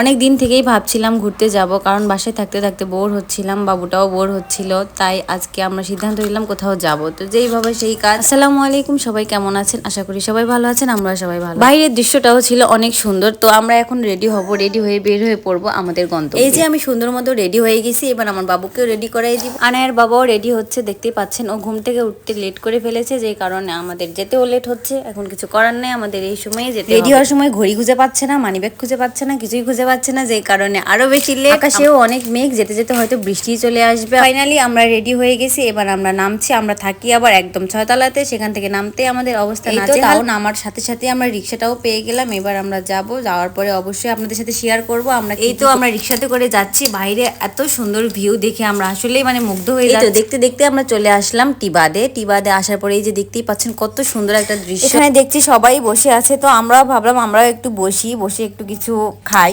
অনেক দিন থেকেই ভাবছিলাম ঘুরতে যাব কারণ বাসায় থাকতে থাকতে বোর হচ্ছিলাম বাবুটাও বোর হচ্ছিল তাই আজকে আমরা সিদ্ধান্ত নিলাম কোথাও যাব। তো যেইভাবে সেই কাজ। আসসালামু আলাইকুম সবাই কেমন আছেন? আশা করি সবাই ভালো আছেন আমরা সবাই ভালো বাইরের দৃশ্যটাও ছিল অনেক সুন্দর তো আমরা এখন রেডি হব রেডি হয়ে বের হয়ে পড়ব আমাদের গন্তব্য। এই যে আমি সুন্দর মতো রেডি হয়ে গেছি এবার আমার বাবুকেও রেডি করাই দিব। আনায়ের বাবাও রেডি হচ্ছে দেখতেই পাচ্ছেন ও ঘুম থেকে উঠতে লেট করে ফেলেছে যে কারণে আমাদের যেতেও লেট হচ্ছে এখন কিছু করার নেই আমাদের এই সময়ে যেতে রেডি হওয়ার সময় ঘড়ি খুঁজে পাচ্ছে না মানিব্যাগ খুঁজে পাচ্ছে না কিছুই খুঁজে পাচ্ছে না যে কারণে। আরও বেশি লেট আকাশেও অনেক মেঘ যেতে যেতে হয়তো বৃষ্টি চলে আসবে। ফাইনালি আমরা রেডি হয়ে গেছি এবার আমরা নামছি আমরা থাকি আবার একদম ছয়তলাতে সেখান থেকে নামতে আমাদের অবস্থা নাচে তাও নামার সাথে সাথে আমরা রিক্সাটাও পেয়ে গেলাম। এবার আমরা যাব যাওয়ার পরে অবশ্যই আপনাদের সাথে শেয়ার করব। আমরা এই তো আমরা রিক্সাতে করে যাচ্ছি। বাইরে এত সুন্দর ভিউ দেখে আমরা আসলেই মানে মুগ্ধ হয়ে যাচ্ছি। দেখতে দেখতে আমরা চলে আসলাম টিবাদে। টিবাদে আসার পরে এই যে দেখতেই পাচ্ছেন কত সুন্দর একটা দৃশ্য। এখানে দেখছি সবাই বসে আছে। তো আমরাও ভাবলাম আমরাও একটু বসি বসে একটু কিছু খাই।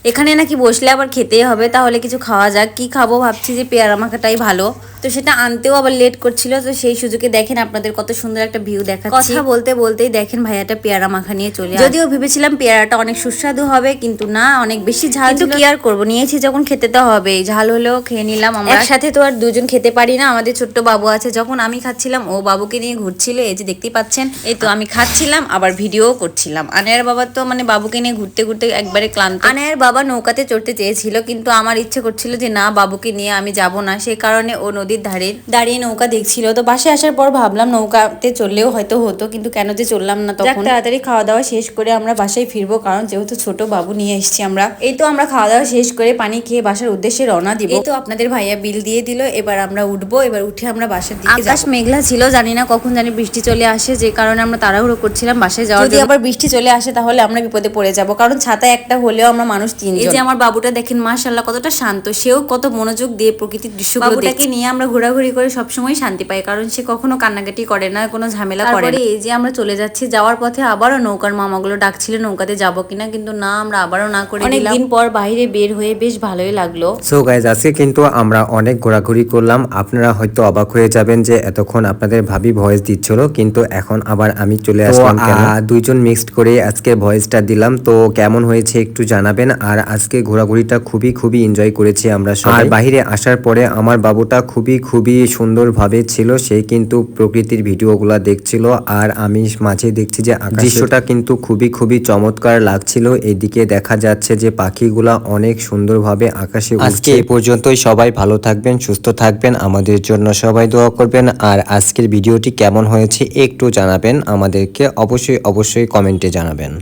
এখানে নাকি বসলে আবার খেতেই হবে তাহলে কিছু খাওয়া যাক। কি খাব ভাবছি যে পেয়ারা মাখাটাই ভালো। তো সেটা আনতেও আবার লেট করছিল তো সেই সুযোগে দেখেন আপনাদের কত সুন্দর একটা ভিউ দেখাচ্ছি। কথা বলতে বলতেই দেখেন ভাইয়াটা পেয়ারা মাখা নিয়ে চলে যদিও ভেবেছিলাম পেয়ারাটা অনেক সুস্বাদু হবে কিন্তু না অনেক বেশি ঝাল কিন্তু কি আর করব? নিয়েছি যখন খেতে তো হবে ঝাল হলেও খেয়ে নিলাম আমার। একসাথে তো আর দুজন খেতে পারি না আমাদের ছোট্ট বাবু আছে যখন আমি খাচ্ছিলাম ও বাবুকে নিয়ে ঘুরছিল এই যে দেখতেই পাচ্ছেন এই তো আমি খাচ্ছিলাম আবার ভিডিও করছিলাম। আনায়ার বাবা তো মানে বাবুকে নিয়ে ঘুরতে ঘুরতে একবারে ক্লান্ত। আনায়ার বাবা নৌকাতে চড়তে চেয়েছিল কিন্তু আমার ইচ্ছে করছিল যে না বাবুকে নিয়ে আমি যাব না। সেই কারণে ও নদীর ধারে দাঁড়িয়ে নৌকা দেখছিল। তো বাসে আসার পর ভাবলাম নৌকাতে চললেও হয়তো হতো কিন্তু কেন যে চললাম না তখন। তাড়াতাড়ি খাওয়া দাওয়া শেষ করে আমরা বাসায় ফিরবো কারণ যেহেতু ছোট বাবু নিয়ে এসেছি আমরা। এই তো আমরা খাওয়া দাওয়া শেষ করে পানি খেয়ে বাসার উদ্দেশ্যে রওনা দিব। এই তো আপনাদের ভাইয়া বিল দিয়ে দিল এবার আমরা উঠবো এবার উঠে আমরা বাসার দিকে আকাশ মেঘলা ছিল জানি না কখন জানি বৃষ্টি চলে আসে যে কারণে আমরা তাড়াহুড়ো করছিলাম বাসায় যাওয়ার যদি আবার বৃষ্টি চলে আসে তাহলে আমরা বিপদে পড়ে যাব কারণ ছাতা একটা হলেও আমরা মানুষ এই যে আমার বাবুটা দেখেন মাশাল্লাহ কতটা শান্ত। সেও কত মনোযোগ দিয়ে প্রকৃতির দৃশ্যগুলো বাবুটাকে নিয়ে আমরা ঘোরাঘুরি করে সবসময় শান্তি পাই? কারণ সে কখনো কান্নাকাটি করে না কোনো ঝামেলা করে না। এই যে আমরা চলে যাচ্ছি যাওয়ার পথে আবারও নৌকার মামাগুলো ডাকছিল নৌকাতে যাব কিনা কিন্তু না আমরা আবারও না করে অনেকদিন পর বাইরে বের হয়ে বেশ ভালোই লাগল। সো গাইজ আজকে কিন্তু আমরা অনেক ঘোরাঘুরি করলাম। আপনারা হয়তো অবাক হয়ে যাবেন যে এতক্ষণ আপনাদের ভাবি ভয়েস দিচ্ছিল কিন্তু এখন আবার আমি চলে আসলাম দুইজন মিক্সড করে আজকে ভয়েসটা দিলাম। তো কেমন হয়েছে একটু জানাবেন। আর আজকে ঘোরাঘুরিটা খুবই খুবই এনজয় করেছি আমরা সবাই। আর বাইরে আসার পরে আমার বাবুটা খুবই খুবই সুন্দরভাবে ছিল সে কিন্তু প্রকৃতির ভিডিওগুলো দেখছিল আর আমি মাঝে দেখছি যে দৃশ্যটা কিন্তু খুবই খুবই চমৎকার লাগছিল। এদিকে দেখা যাচ্ছে যে পাখিগুলা অনেক সুন্দরভাবে আকাশে আজকে এই পর্যন্তই সবাই ভালো থাকবেন সুস্থ থাকবেন আমাদের জন্য সবাই দোয়া করবেন। আর আজকের ভিডিওটি কেমন হয়েছে একটু জানাবেন আমাদেরকে অবশ্যই অবশ্যই কমেন্টে জানাবেন।